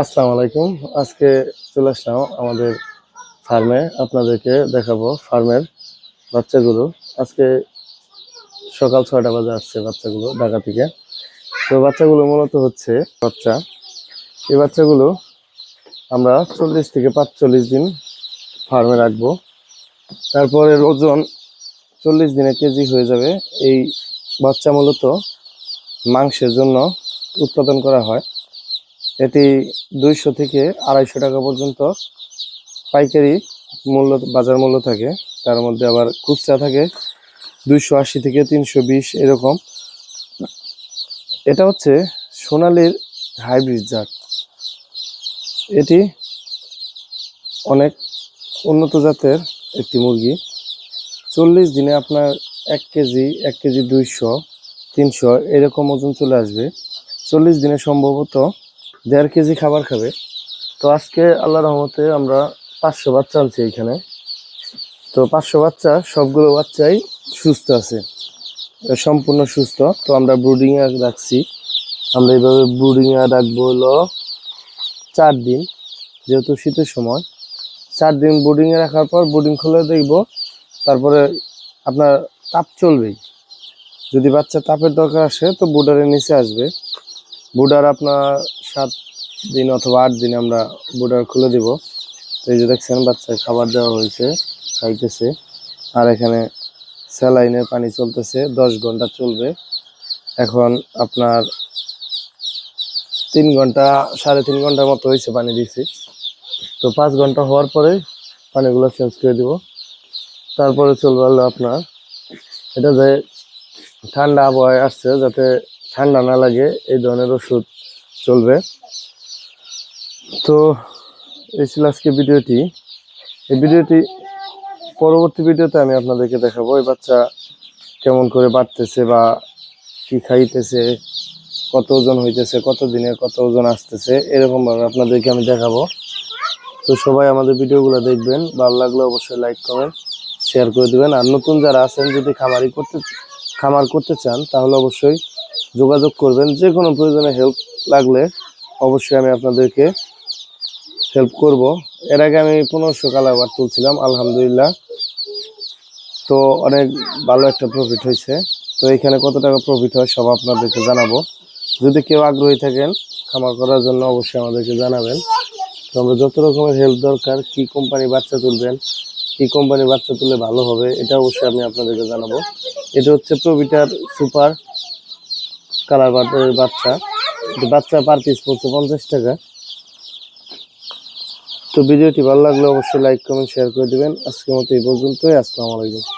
আসসালামু আলাইকুম। আজকে চলে আসলাম আমাদের ফার্মে। আপনাদেরকে দেখাবো ফার্মের বাচ্চাগুলো। আজকে সকাল ছয়টা বাজে আসছে বাচ্চাগুলো ঢাকা থেকে। তো বাচ্চাগুলো মূলত হচ্ছে বাচ্চা। এই বাচ্চাগুলো আমরা চল্লিশ থেকে পাঁচচল্লিশ দিন ফার্মে রাখব। তারপরে ওজন চল্লিশ দিনে কেজি হয়ে যাবে। এই বাচ্চা মূলত মাংসের জন্য উৎপাদন করা হয়। এটি দুইশো থেকে আড়াইশো টাকা পর্যন্ত পাইকারি মূল্য, বাজার মূল্য থাকে। তার মধ্যে আবার খুচরা থাকে দুইশো আশি থেকে তিনশো বিশ এরকম। এটা হচ্ছে সোনালির হাইব্রিড জাত। এটি অনেক উন্নত জাতের একটি মুরগি। চল্লিশ দিনে আপনার এক কেজি এক কেজি দুইশো, তিনশো এরকম ওজন চলে আসবে। চল্লিশ দিনে সম্ভবত দেড় কেজি খাবার খাবে। তো আজকে আল্লাহ রহমতে আমরা পাঁচশো বাচ্চা আনছি এখানে তো পাঁচশো বাচ্চা, সবগুলো বাচ্চাই সুস্থ আছে। সম্পূর্ণ সুস্থ। তো আমরা ব্রুডিংয়ে রাখছি। আমরা এইভাবে ব্রুডিংয়ে রাখব হলো চার দিন, যেহেতু শীতের সময়। চার দিন বোর্ডিংয়ে রাখার পর বোর্ডিং খুলে দেখব, তারপরে আপনার তাপ চলবেই। যদি বাচ্চা তাপের দরকার আসে, তো বোর্ডারের নিচে আসবে। বোর্ডার আপনার সাত দিন অথবা আট দিন আমরা বোর্ডার খুলে দিব। তো এই যে দেখছেন, বাচ্চার খাবার দেওয়া হয়েছে, খাইতেছে। আর এখানে স্যালাইনের পানি চলতেছে, দশ ঘণ্টা চলবে। এখন আপনার তিন ঘণ্টা, সাড়ে তিন ঘণ্টার মতো হয়েছে পানি দিয়েছি তো পাঁচ ঘণ্টা হওয়ার পরে পানিগুলো চেঞ্জ করে দিব। তারপরে চলবে হলো আপনার, এটা যে ঠান্ডা আবহাওয়ায় আসছে, যাতে ঠান্ডা না লাগে, এই ধরনের ওষুধ চলবে। তো এই ছিল আজকে ভিডিওটি। এই ভিডিওটি পরবর্তী ভিডিওতে আমি আপনাদেরকে দেখাবো এই বাচ্চা কেমন করে বাড়তেছে বা কি খাইতেছে, কত ওজন হইতেছে, কত দিনে কত ওজন আসতেছে, এরকমভাবে আপনাদেরকে আমি দেখাবো। তো সবাই আমাদের ভিডিওগুলো দেখবেন, ভালো লাগলে অবশ্যই লাইক কমেন্ট শেয়ার করে দিবেন। আর নতুন যারা আছেন, যদি খামারি করতে, খামার করতে চান, তাহলে অবশ্যই যোগাযোগ করবেন। যে কোনো প্রয়োজনে হেল্প লাগলে অবশ্যই আমি আপনাদেরকে হেল্প করব। এর আগে আমি পনেরোশো কালাবার তুলছিলাম, আলহামদুলিল্লাহ। তো অনেক ভালো একটা প্রফিট হয়েছে। তো এখানে কত টাকা প্রফিট হয় সব আপনাদেরকে জানাব। যদি কেউ আগ্রহী থাকেন খামার করার জন্য অবশ্যই আমাদেরকে জানাবেন। তো আমরা যত রকমের হেল্প দরকার, কি কোম্পানি বাচ্চা তুলবেন, কি কোম্পানি বাচ্চা তুলে ভালো হবে, এটা অবশ্যই আমি আপনাদেরকে জানাব। এটা হচ্ছে প্রবিটার সুপার কালার বাচ্চা। বাচ্চা পার পিস পড়ছে পঞ্চাশ টাকা। তো ভিডিওটি ভালো লাগলে অবশ্যই লাইক কমেন্ট শেয়ার করে দেবেন। আজকের মতো এই পর্যন্তই। আসসালামু আলাইকুম।